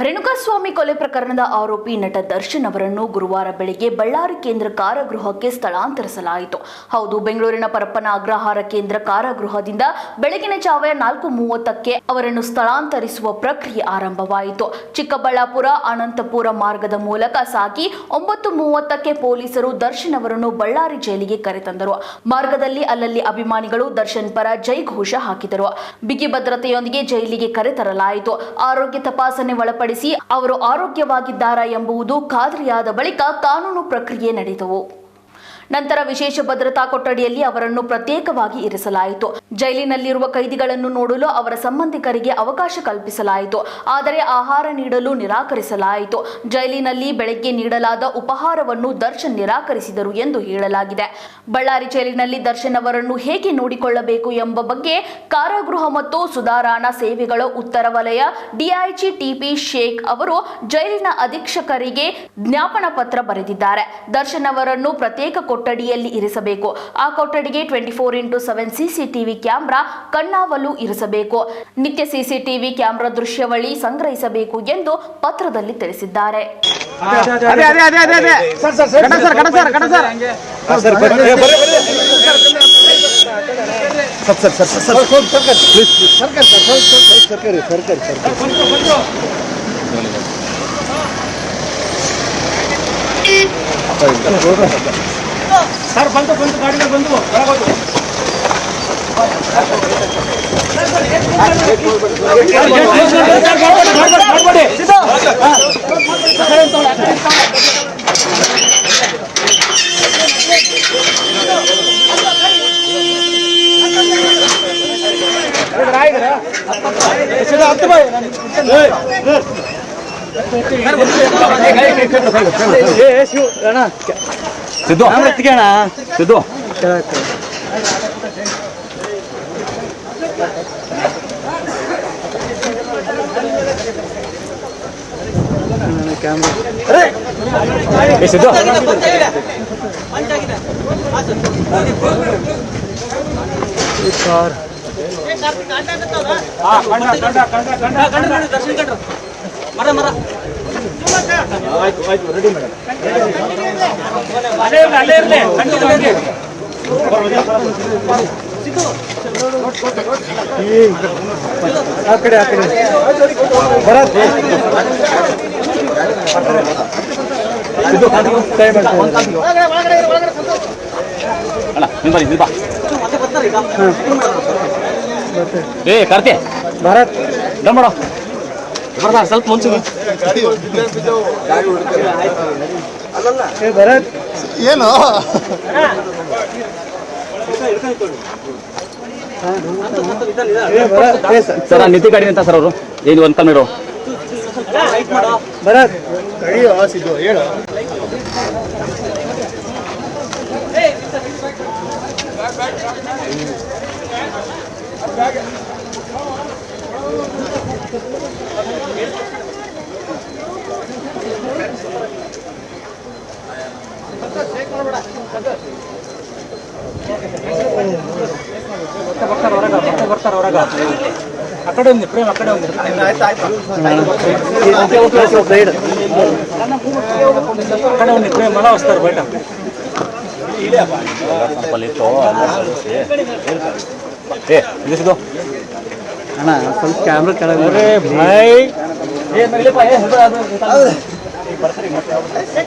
ರೇಣುಕಾಸ್ವಾಮಿ ಕೊಲೆ ಪ್ರಕರಣದ ಆರೋಪಿ ನಟ ದರ್ಶನ್ ಅವರನ್ನು ಗುರುವಾರ ಬೆಳಗ್ಗೆ ಬಳ್ಳಾರಿ ಕೇಂದ್ರ ಕಾರಾಗೃಹಕ್ಕೆ ಸ್ಥಳಾಂತರಿಸಲಾಯಿತು. ಹೌದು, ಬೆಂಗಳೂರಿನ ಪರಪ್ಪನ ಅಗ್ರಹಾರ ಕೇಂದ್ರ ಕಾರಾಗೃಹದಿಂದ ಬೆಳಗಿನ ಜಾವ ನಾಲ್ಕು ಮೂವತ್ತಕ್ಕೆ ಅವರನ್ನು ಸ್ಥಳಾಂತರಿಸುವ ಪ್ರಕ್ರಿಯೆ ಆರಂಭವಾಯಿತು. ಚಿಕ್ಕಬಳ್ಳಾಪುರ, ಅನಂತಪುರ ಮಾರ್ಗದ ಮೂಲಕ ಸಾಗಿ ಒಂಬತ್ತು ಮೂವತ್ತಕ್ಕೆ ಪೊಲೀಸರು ದರ್ಶನ್ ಅವರನ್ನು ಬಳ್ಳಾರಿ ಜೈಲಿಗೆ ಕರೆತಂದರು. ಮಾರ್ಗದಲ್ಲಿ ಅಲ್ಲಲ್ಲಿ ಅಭಿಮಾನಿಗಳು ದರ್ಶನ್ ಪರ ಜೈಘೋಷ ಹಾಕಿದರು. ಬಿಗಿ ಭದ್ರತೆಯೊಂದಿಗೆ ಜೈಲಿಗೆ ಕರೆತರಲಾಯಿತು. ಆರೋಗ್ಯ ತಪಾಸಣೆ ಒಳಪಡಿಸಿ ಅವರು ಆರೋಗ್ಯವಾಗಿದ್ದಾರಾ ಎಂಬುದು ಖಾತ್ರಿಯಾದ ಬಳಿಕ ಕಾನೂನು ಪ್ರಕ್ರಿಯೆ ನಡೆದವು. ನಂತರ ವಿಶೇಷ ಭದ್ರತಾ ಕೊಠಡಿಯಲ್ಲಿ ಅವರನ್ನು ಪ್ರತ್ಯೇಕವಾಗಿ ಇರಿಸಲಾಯಿತು. ಜೈಲಿನಲ್ಲಿರುವ ಕೈದಿಗಳನ್ನು ನೋಡಲು ಅವರ ಸಂಬಂಧಿಕರಿಗೆ ಅವಕಾಶ ಕಲ್ಪಿಸಲಾಯಿತು. ಆದರೆ ಆಹಾರ ನೀಡಲು ನಿರಾಕರಿಸಲಾಯಿತು. ಜೈಲಿನಲ್ಲಿ ಬೆಳಗ್ಗೆ ನೀಡಲಾದ ಉಪಹಾರವನ್ನು ದರ್ಶನ್ ನಿರಾಕರಿಸಿದರು ಎಂದು ಹೇಳಲಾಗಿದೆ. ಬಳ್ಳಾರಿ ಜೈಲಿನಲ್ಲಿ ದರ್ಶನ್ ಅವರನ್ನು ಹೇಗೆ ನೋಡಿಕೊಳ್ಳಬೇಕು ಎಂಬ ಬಗ್ಗೆ ಕಾರಾಗೃಹ ಮತ್ತು ಸುಧಾರಣಾ ಸೇವೆಗಳ ಉತ್ತರ ವಲಯ ಡಿಐಜಿ ಟಿಪಿ ಶೇಖ್ ಅವರು ಜೈಲಿನ ಅಧೀಕ್ಷಕರಿಗೆ ಜ್ಞಾಪನ ಪತ್ರ ಬರೆದಿದ್ದಾರೆ. ದರ್ಶನ್ ಅವರನ್ನು ಪ್ರತ್ಯೇಕ ಕೊಠಡಿಯಲ್ಲಿ ಇರಿಸಬೇಕು ಆ ಕೊಠಡಿಗೆ twenty four into seven CCTV camera ಕಣ್ಣಾವಲು ಇರಿಸಬೇಕು ನಿತ್ಯ ಸಿಸಿಟಿವಿ ಕ್ಯಾಮೆರಾ ದೃಶ್ಯವಳಿ ಸಂಗ್ರಹಿಸಬೇಕು ಎಂದು ಪತ್ರದಲ್ಲಿ ತಿಳಿಸಿದ್ದಾರೆ ಅದೇ ಸರ್ ಸರ್ ಬಂತು ಸರ್ ಬಂದು ಸರ್ ಹತ್ತು ಸರ್ ಬರ್ರಿ ಬರ್ರಿ ಸಿದ್ದು. ಸರ್ ಸರ್ಕಾರ ಪ್ಲೀಸ್ ಸರ್ಕಾರ ಸರ್ ಒಳಗೋದು ಸಿದ್ದು ಅಣ್ಣ ಸಿದ್ದು ಏ ಸಿದ್ದು ಆ ಕಡೆ ಆ ಕಡೆ ಭರತ್ ಇದು ಟೈಮ್ ಅಲ್ಲ ನೀನ್ ಬನ್ನಿ ನೀನ್ ಬಾ ಏ ಕರ್ತೆ. ಭರತ್. ಡಮ್ ಮಾಡು ಬರ್ತಾ ಸ್ವಲ್ಪ ಮುಂಚೆ ಏ ಭರತ್ ಏನು? ಸರ್ ನಿತಿ ಗಾಡಿ ಅಂತ ಸರ್ ಅವರು. ಏನು ಒಂದು ಕಮ್ಮಿ ಭರತ್ ಕಡಿಯೋ ಸಿದ್ದು ಹೇಳು. ಬರ್ತಾರೆ ಹೊರಗ ಮತ್ತೆ ಬರ್ತಾರೆ ಹೊರಗ ಆ ಕಡೆ ಒಂದು ಪ್ರೇಮ್ ಆ ಕಡೆ ಒಂದು ಆ ಕಡೆ ಒಂದು ಪ್ರೇಮ್ ಮಳ ವಸ್ತಾರೆ ಬಯట ಏ ನಿಲ್ಲಿಸಿದ್ದು ಅಣ್ಣ ಸ್ವಲ್ಪ ಕ್ಯಾಮ್ರಾ ಕೆಳಗೆ